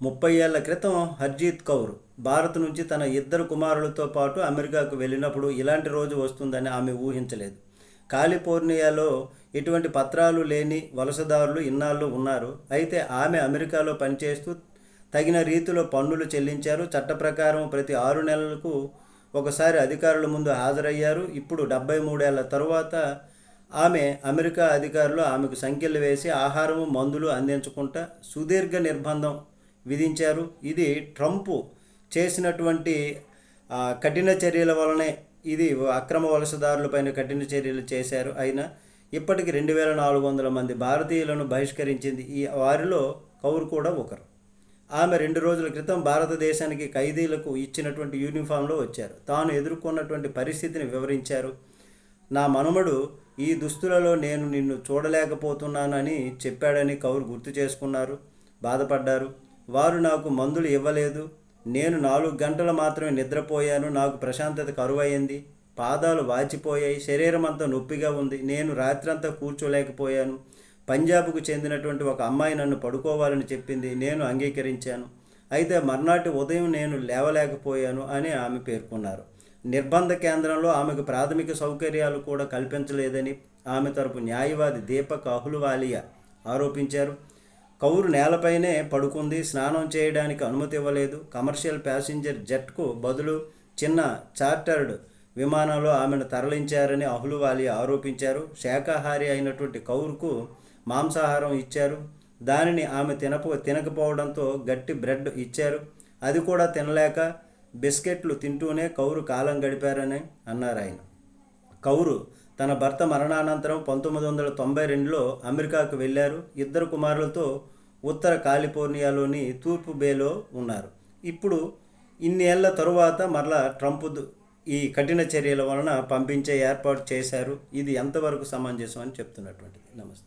ముప్పై ఏళ్ళ క్రితం హర్జీత్ కౌర్ భారత్ నుంచి తన ఇద్దరు కుమారులతో పాటు అమెరికాకు వెళ్ళినప్పుడు ఇలాంటి రోజు వస్తుందని ఆమె ఊహించలేదు. కాలిఫోర్నియాలో ఎటువంటి పత్రాలు లేని వలసదారులు ఇన్నాళ్ళు ఉన్నారు. అయితే ఆమె అమెరికాలో పనిచేస్తూ తగిన రీతిలో పన్నులు చెల్లించారు. చట్ట ప్రకారం ప్రతి ఆరు నెలలకు ఒకసారి అధికారుల ముందు హాజరయ్యారు. ఇప్పుడు డెబ్బై మూడేళ్ళ తరువాత ఆమె అమెరికా అధికారులు ఆమెకు సంఖ్యలు వేసి ఆహారము మందులు అందించకుండా సుదీర్ఘ నిర్బంధం విధించారు. ఇది ట్రంప్ చేసినటువంటి కఠిన చర్యల వలనే ఇది అక్రమ వలసదారులపైన కఠిన చర్యలు చేశారు. అయినా ఇప్పటికి రెండు వేల నాలుగు వందల మంది భారతీయులను బహిష్కరించింది. ఈ వారిలో కౌర్ కూడా ఒకరు. ఆమె రెండు రోజుల క్రితం భారతదేశానికి ఖైదీలకు ఇచ్చినటువంటి యూనిఫామ్లో వచ్చారు. తాను ఎదుర్కొన్నటువంటి పరిస్థితిని వివరించారు. నా మనుమడు ఈ దుస్తులలో నేను నిన్ను చూడలేకపోతున్నానని చెప్పాడని కౌరు గుర్తు చేసుకున్నారు. బాధపడ్డారు. వారు నాకు మందులు ఇవ్వలేదు. నేను నాలుగు గంటలు మాత్రమే నిద్రపోయాను. నాకు ప్రశాంతత కరువైంది. పాదాలు వాచిపోయాయి. శరీరం అంతా నొప్పిగా ఉంది. నేను రాత్రంతా కూర్చోలేకపోయాను. పంజాబ్కు చెందినటువంటి ఒక అమ్మాయి నన్ను పడుకోవాలని చెప్పింది. నేను అంగీకరించాను. అయితే మర్నాటి ఉదయం నేను లేవలేకపోయాను అని ఆమె పేర్కొన్నారు. నిర్బంధ కేంద్రంలో ఆమెకు ప్రాథమిక సౌకర్యాలు కూడా కల్పించలేదని ఆమె తరపు న్యాయవాది దీపక్ అహులువాలియా ఆరోపించారు. కౌరు నేలపైనే పడుకుంది. స్నానం చేయడానికి అనుమతి ఇవ్వలేదు. కమర్షియల్ ప్యాసింజర్ జెట్కు బదులు చిన్న చార్టర్డ్ విమానంలో ఆమెను తరలించారని అహులువాలియా ఆరోపించారు. శాకాహారి అయినటువంటి కౌరుకు మాంసాహారం ఇచ్చారు. దానిని ఆమె తినపో తినకపోవడంతో గట్టి బ్రెడ్ ఇచ్చారు. అది కూడా తినలేక బిస్కెట్లు తింటూనే కౌరు కాలం గడిపారని అన్నారు ఆయన కౌరు తన భర్త మరణానంతరం పంతొమ్మిది వందల తొంభై రెండులో అమెరికాకు వెళ్ళారు. ఇద్దరు కుమారులతో ఉత్తర కాలిఫోర్నియాలోని తూర్పు బేలో ఉన్నారు. ఇప్పుడు ఇన్నేళ్ళ తరువాత మరలా ట్రంప్ దు- ఈ కఠిన చర్యల వలన పంపించే ఏర్పాటు చేశారు. ఇది ఎంతవరకు సమంజసం అని చెప్తున్నటువంటిది. నమస్తే.